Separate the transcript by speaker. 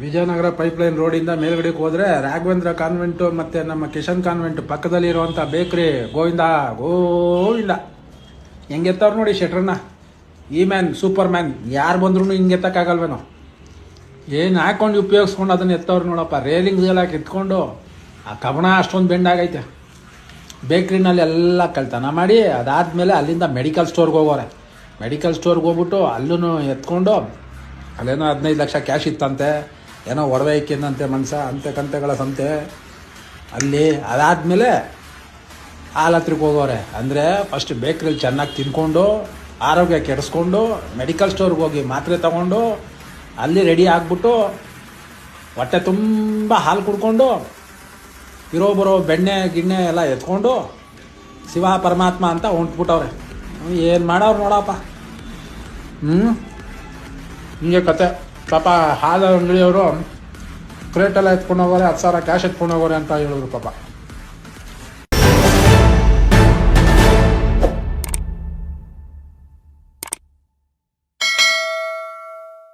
Speaker 1: Vijayanagara pipeline ರೋಡಿಂದ ಮೇಲ್ಗಡೆಗೆ ಹೋದ್ರೆ Raghavendra convent ಮತ್ತೆ ನಮ್ಮ ಕಿಶನ್ ಕಾನ್ವೆಂಟ್ ಪಕ್ಕದಲ್ಲಿ ಇರುವಂಥ ಬೇಕ್ರಿ ಗೋವಿಂದ ಗೋವಿಂದ. ಹೆಂಗೆ ಎತ್ತವ್ರು ನೋಡಿ ಶೆಟ್ರನ್ನ? ಈ ಮ್ಯಾನ್ ಸೂಪರ್ ಮ್ಯಾನ್ ಯಾರು ಬಂದ್ರೂ ಹಿಂಗೆ ಎತ್ತಕ್ಕಾಗಲ್ವೇನೋ. ಏನು ಹಾಕೊಂಡು ಉಪಯೋಗಿಸ್ಕೊಂಡು ಅದನ್ನ ಎತ್ತವ್ರು ನೋಡಪ್ಪ ರೇಲಿಂಗ್ಸ್ ಎಲ್ಲ ಕಿತ್ಕೊಂಡು ಆ ಕಬಣ ಅಷ್ಟೊಂದು ಬೆಂಡಾಗೈತೆ ಬೇಕ್ರಿನಲ್ಲಿ ಎಲ್ಲ ಕಳ್ತನ ಮಾಡಿ, ಅದಾದಮೇಲೆ ಅಲ್ಲಿಂದ ಮೆಡಿಕಲ್ ಸ್ಟೋರ್ಗೆ ಹೋಗೋರೆ. ಮೆಡಿಕಲ್ ಸ್ಟೋರ್ಗೆ ಹೋಗ್ಬಿಟ್ಟು ಅಲ್ಲೂ ಎತ್ಕೊಂಡು, ಅಲ್ಲೇನೋ ಹದಿನೈದು ಲಕ್ಷ ಕ್ಯಾಶ್ ಇತ್ತಂತೆ. ಏನೋ ಒಡವೆ ಇಕ್ಕಿಂದಂತೆ ಮನ್ಸ ಅಂತೆ ಕಂತೆಗಳ ಸಂತೆ. ಅಲ್ಲಿ ಅದಾದಮೇಲೆ ಹಾಲು ಹತ್ರಕ್ಕೆ ಹೋಗೋರೆ ಅಂದರೆ ಫಸ್ಟ್ ಬೇಕ್ರಿಲಿ ಚೆನ್ನಾಗಿ ತಿನ್ಕೊಂಡು ಆರೋಗ್ಯ ಕೆಡಿಸ್ಕೊಂಡು ಮೆಡಿಕಲ್ ಸ್ಟೋರ್ಗೆ ಹೋಗಿ ಮಾತ್ರೆ ತಗೊಂಡು, ಅಲ್ಲಿ ರೆಡಿ ಆಗಿಬಿಟ್ಟು ಹೊಟ್ಟೆ ತುಂಬ ಹಾಲು ಕುಡ್ಕೊಂಡು, ಇರೋ ಬರೋ ಬೆಣ್ಣೆ, ಗಿಣ್ಣೆ ಎಲ್ಲ ಎತ್ಕೊಂಡು ಶಿವ ಪರಮಾತ್ಮ ಅಂತ ಹೊಂಟ್ಬಿಟ್ಟವ್ರೆ. ಏನು ಮಾಡೋರು ನೋಡಪ್ಪ. ಹ್ಞೂ ಹಿಂಗೆ ಕತೆ. ಪಾಪ ಹಾಲು ಅಂಗಡಿಯವರು ಕ್ರೇಟೆಲ್ಲ ಎತ್ಕೊಂಡು ಹೋಗೋರೆ ಹತ್ತು ಸಾವಿರ ಕ್ಯಾಶ್ ಎತ್ಕೊಂಡು ಹೋಗೋರೆ ಅಂತ ಹೇಳಿದ್ರು ಪಾಪ.